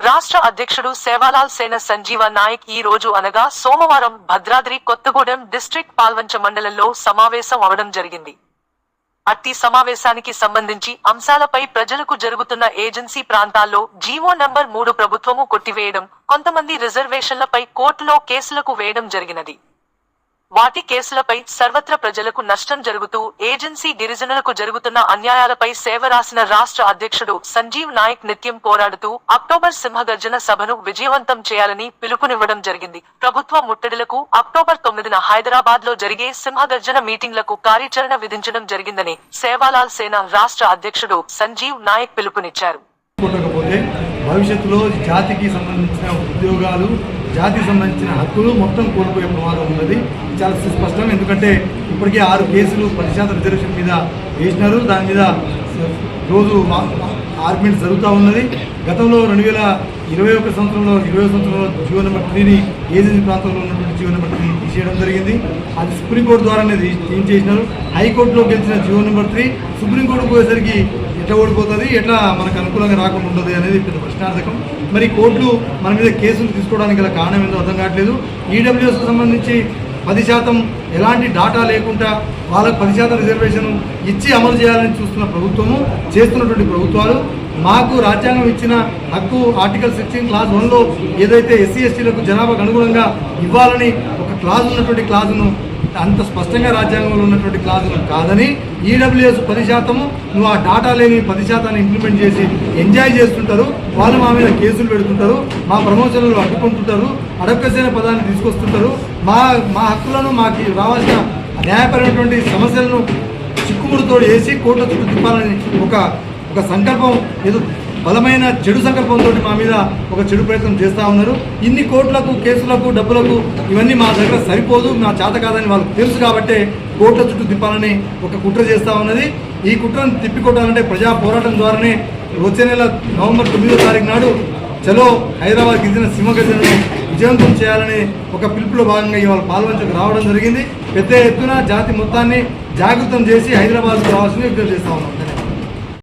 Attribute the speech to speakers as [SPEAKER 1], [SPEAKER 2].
[SPEAKER 1] రాష్ట్ర అధ్యక్షుడు సేవాలాల్ సేన సంజీవ నాయక్ ఈ రోజు అనగా సోమవారం భద్రాద్రి కొత్తగూడెం డిస్ట్రిక్ట్ పాల్వంచ మండలంలో సమావేశం అవడం జరిగింది. అట్టి సమావేశానికి సంబంధించి అంశాలపై ప్రజలకు జరుగుతున్న ఏజెన్సీ ప్రాంతాల్లో జీవో నంబర్ మూడు ప్రభుత్వము కొట్టివేయడం కొంతమంది రిజర్వేషన్లపై కోర్టులో కేసులకు వేయడం జరిగినది. వాటి కేసులపై సర్వత్ర ప్రజలకు నష్టం జరుగుతూ ఏజెన్సీ గిరిజనులకు జరుగుతున్న అన్యాయాలపై సేవ రాసిన రాష్ట్ర అధ్యక్షుడు సంజీవ్ నాయక్ నిత్యం పోరాడుతూ అక్టోబర్ సింహగర్జన సభను విజయవంతం చేయాలని పిలుపునివ్వడం జరిగింది. ప్రభుత్వ ముట్టడిలకు అక్టోబర్ తొమ్మిదిన హైదరాబాద్లో జరిగే సింహగర్జన మీటింగ్లకు కార్యాచరణ విధించడం జరిగిందని సేవాలాల్ సేన రాష్ట్ర అధ్యక్షుడు సంజీవ్ నాయక్ పిలుపునిచ్చారు.
[SPEAKER 2] భవిష్యత్తులో జాతికి సంబంధించిన ఉద్యోగాలు జాతికి సంబంధించిన హక్కులు మొత్తం కోల్పోయే ప్రమాదం ఉన్నది. చాలా సుస్పష్టం. ఎందుకంటే ఇప్పటికే ఆరు కేసులు పది శాతం రిజర్వేషన్ మీద వేసినారు. దాని మీద రోజు ఆర్గ్యుమెంట్ జరుగుతూ ఉన్నది. గతంలో రెండు వేల ఇరవై ఒక సంవత్సరంలో ఇరవై సంవత్సరంలో జియో నెంబర్ త్రీని ఏజెన్సీ ప్రాంతంలో ఉన్నటువంటి జియో నెంబర్ తీసేయడం జరిగింది. అది సుప్రీంకోర్టు ద్వారానే ఏం చేసినారు హైకోర్టులో గెలిచిన జియో నెంబర్ త్రీ సుప్రీంకోర్టుకు పోయేసరికి ఎట్లా ఓడిపోతుంది ఎట్లా మనకు అనుకూలంగా రాకుండా ఉంటుంది అనేది పెద్ద ప్రశ్నార్థకం. మరి కోర్టులు మన మీద కేసులు తీసుకోవడానికి గల కారణం ఏందో అర్థం కావట్లేదు. ఈడబ్ల్యూఎస్కు సంబంధించి పది శాతం ఎలాంటి డాటా లేకుండా వాళ్ళకు పది శాతం రిజర్వేషన్ ఇచ్చి అమలు చేయాలని చూస్తున్న ప్రభుత్వము చేస్తున్నటువంటి ప్రభుత్వాలు మాకు రాజ్యాంగం ఇచ్చిన హక్కు ఆర్టికల్ సిక్స్టీన్ క్లాస్ వన్లో ఏదైతే ఎస్సీ ఎస్టీలకు జనాభాకు అనుగుణంగా ఇవ్వాలని ఒక క్లాజ్ ఉన్నటువంటి క్లాజును అంత స్పష్టంగా రాజ్యాంగంలో ఉన్నటువంటి క్లాజులు కాదని ఈడబ్ల్యూఎస్ పది శాతము నువ్వు ఆ డాటా లేని పది శాతాన్ని ఇంప్లిమెంట్ చేసి ఎంజాయ్ చేస్తుంటారు వాళ్ళు మా మీద కేసులు పెడుతుంటారు మా ప్రమోషన్లు అడ్డుకుంటుంటారు అడక్కసైన పదాన్ని తీసుకొస్తుంటారు. మా మా హక్కులను మాకు రావాల్సిన న్యాయపరమైనటువంటి సమస్యలను చిక్కుముడితో వేసి కోర్టు చుట్టూ తిప్పాలని ఒక ఒక సంకల్పం ఏదో బలమైన చెడు సంకల్పంతో మా మీద ఒక చెడు ప్రయత్నం చేస్తూ ఉన్నారు. ఇన్ని కోట్లకు కేసులకు డబ్బులకు ఇవన్నీ మా దగ్గర సరిపోదు మా చేత కాదని వాళ్ళకి తెలుసు కాబట్టే కోట్ల చుట్టూ తిప్పాలని ఒక కుట్ర చేస్తూ ఉన్నది. ఈ కుట్రను తిప్పికొట్టాలంటే ప్రజా పోరాటం ద్వారానే వచ్చే నెల నవంబర్ తొమ్మిదో తారీఖు నాడు చలో హైదరాబాద్ గిరిజన సింహగర్జనను విజయవంతం చేయాలని ఒక పిలుపులో భాగంగా ఇవాళ పాల్వంచకు రావడం జరిగింది. పెద్ద ఎత్తున జాతి మొత్తాన్ని జాగృతం చేసి హైదరాబాద్కు రావాల్సిన విజ్ఞప్తి చేస్తా ఉన్నాం.